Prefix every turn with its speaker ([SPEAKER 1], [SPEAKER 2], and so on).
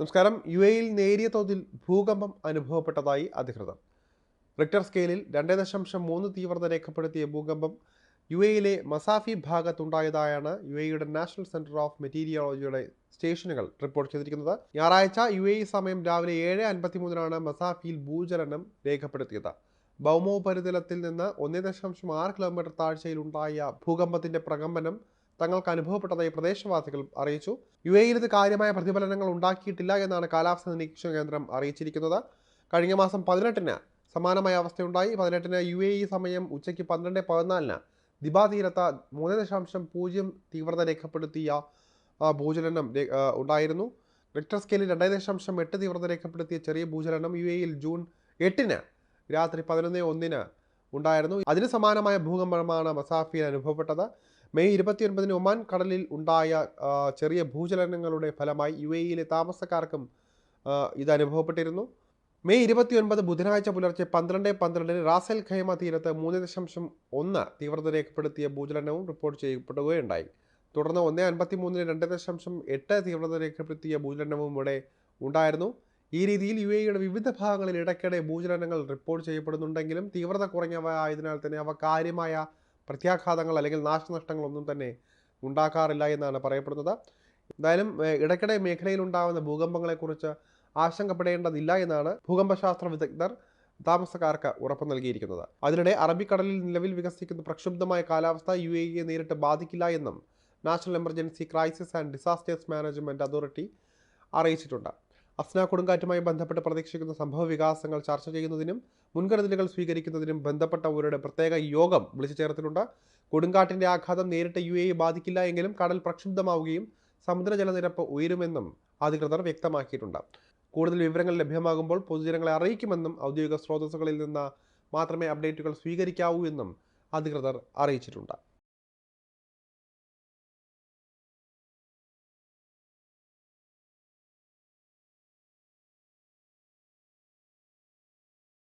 [SPEAKER 1] നമസ്കാരം. യു എയിൽ നേരിയ തോതിൽ ഭൂകമ്പം അനുഭവപ്പെട്ടതായി അധികൃതർ. റിക്ടർ സ്കെയിലിൽ രണ്ട് ദശാംശം മൂന്ന് തീവ്രത രേഖപ്പെടുത്തിയ ഭൂകമ്പം യു എയിലെ മസാഫി ഭാഗത്തുണ്ടായതായാണ് യു എയുടെ നാഷണൽ സെന്റർ ഓഫ് മെറ്റീരിയോളജിയുടെ സ്റ്റേഷനുകൾ റിപ്പോർട്ട് ചെയ്തിരിക്കുന്നത്. ഞായറാഴ്ച യു എ സമയം രാവിലെ ഏഴ് അൻപത്തിമൂന്നിനാണ് മസാഫിയിൽ ഭൂചലനം രേഖപ്പെടുത്തിയത്. ഭൗമോപരിതലത്തിൽ നിന്ന് ഒന്നേ ദശാംശം ആറ് കിലോമീറ്റർ താഴ്ചയിലുണ്ടായ ഭൂകമ്പത്തിന്റെ പ്രകമ്പനം തങ്ങൾക്ക് അനുഭവപ്പെട്ടതായി പ്രദേശവാസികൾ അറിയിച്ചു. യു എയിൽ ഇത് കാര്യമായ പ്രതിഫലനങ്ങൾ ഉണ്ടാക്കിയിട്ടില്ല എന്നാണ് കാലാവസ്ഥാ നിരീക്ഷണ കേന്ദ്രം അറിയിച്ചിരിക്കുന്നത്. കഴിഞ്ഞ മാസം പതിനെട്ടിന് സമാനമായ അവസ്ഥയുണ്ടായി. പതിനെട്ടിന് യു എ ഇ സമയം ഉച്ചയ്ക്ക് പന്ത്രണ്ട് പതിനാലിന് ദിബാ തീരത്ത് മൂന്ന് ദശാംശം പൂജ്യം തീവ്രത രേഖപ്പെടുത്തിയ ഭൂചലനം ഉണ്ടായിരുന്നു. റിക്ടർ സ്കെയിലിൽ രണ്ടേ ദശാംശം എട്ട് തീവ്രത രേഖപ്പെടുത്തിയ ചെറിയ ഭൂചലനം യു എയിൽ ജൂൺ എട്ടിന് രാത്രി പതിനൊന്ന് ഒന്നിന് ഉണ്ടായിരുന്നു. അതിന് സമാനമായ ഭൂകമ്പമാണ് മസാഫിയിൽ അനുഭവപ്പെട്ടത്. മെയ് ഇരുപത്തിയൊൻപതിന് ഒമാൻ കടലിൽ ഉണ്ടായ ചെറിയ ഭൂചലനങ്ങളുടെ ഫലമായി യു എയിലെ താമസക്കാർക്കും ഇത് അനുഭവപ്പെട്ടിരുന്നു. മെയ് ഇരുപത്തിയൊൻപത് ബുധനാഴ്ച പുലർച്ചെ പന്ത്രണ്ട് പന്ത്രണ്ടിന് റാസൽ ഖൈമ തീരത്ത് മൂന്ന് ദശാംശം ഒന്ന് തീവ്രത രേഖപ്പെടുത്തിയ ഭൂചലനവും റിപ്പോർട്ട് ചെയ്യപ്പെടുകയുണ്ടായി. തുടർന്ന് ഒന്ന് അൻപത്തി മൂന്നിന് രണ്ട് ദശാംശം എട്ട് തീവ്രത രേഖപ്പെടുത്തിയ ഭൂചലനവും ഇവിടെ ഉണ്ടായിരുന്നു. ഈ രീതിയിൽ യു എയുടെ വിവിധ ഭാഗങ്ങളിൽ ഇടയ്ക്കിടെ ഭൂചലനങ്ങൾ റിപ്പോർട്ട് ചെയ്യപ്പെടുന്നുണ്ടെങ്കിലും തീവ്രത കുറഞ്ഞവ ആയതിനാൽ തന്നെ അവ കാര്യമായ പ്രത്യാഘാതങ്ങൾ അല്ലെങ്കിൽ നാശനഷ്ടങ്ങളൊന്നും തന്നെ ഉണ്ടാക്കാറില്ല എന്നാണ് പറയപ്പെടുന്നത്. എന്തായാലും ഇടയ്ക്കിടെ മേഖലയിൽ ഉണ്ടാകുന്ന ഭൂകമ്പങ്ങളെക്കുറിച്ച് ആശങ്കപ്പെടേണ്ടതില്ല എന്നാണ് ഭൂകമ്പശാസ്ത്ര വിദഗ്ധർ താമസക്കാർക്ക് ഉറപ്പ് നൽകിയിരിക്കുന്നത്. അതിനിടെ അറബിക്കടലിൽ നിലവിൽ വികസിക്കുന്ന പ്രക്ഷുബ്ധമായ കാലാവസ്ഥ യു എ ഇയെ നേരിട്ട് ബാധിക്കില്ല എന്നും National Emergency Crisis and Disasters Management Authority അറിയിച്ചിട്ടുണ്ട്. അസ്ന കൊടുങ്കാറ്റുമായി ബന്ധപ്പെട്ട് പ്രതീക്ഷിക്കുന്ന സംഭവ വികാസങ്ങൾ ചർച്ച ചെയ്യുന്നതിനും മുൻകരുതലുകൾ സ്വീകരിക്കുന്നതിനും ബന്ധപ്പെട്ടവരുടെ പ്രത്യേക യോഗം വിളിച്ചു ചേർത്തിട്ടുണ്ട്. കൊടുങ്കാറ്റിന്റെ ആഘാതം നേരിട്ട് യു എ ബാധിക്കില്ല എങ്കിലും കടൽ പ്രക്ഷുബ്ധമാവുകയും സമുദ്രജലനിരപ്പ് ഉയരുമെന്നും അധികൃതർ വ്യക്തമാക്കിയിട്ടുണ്ട്. കൂടുതൽ വിവരങ്ങൾ ലഭ്യമാകുമ്പോൾ പൊതുജനങ്ങളെ അറിയിക്കുമെന്നും ഔദ്യോഗിക സ്രോതസ്സുകളിൽ നിന്ന് മാത്രമേ അപ്ഡേറ്റുകൾ സ്വീകരിക്കാവൂ എന്നും അധികൃതർ അറിയിച്ചിട്ടുണ്ട്.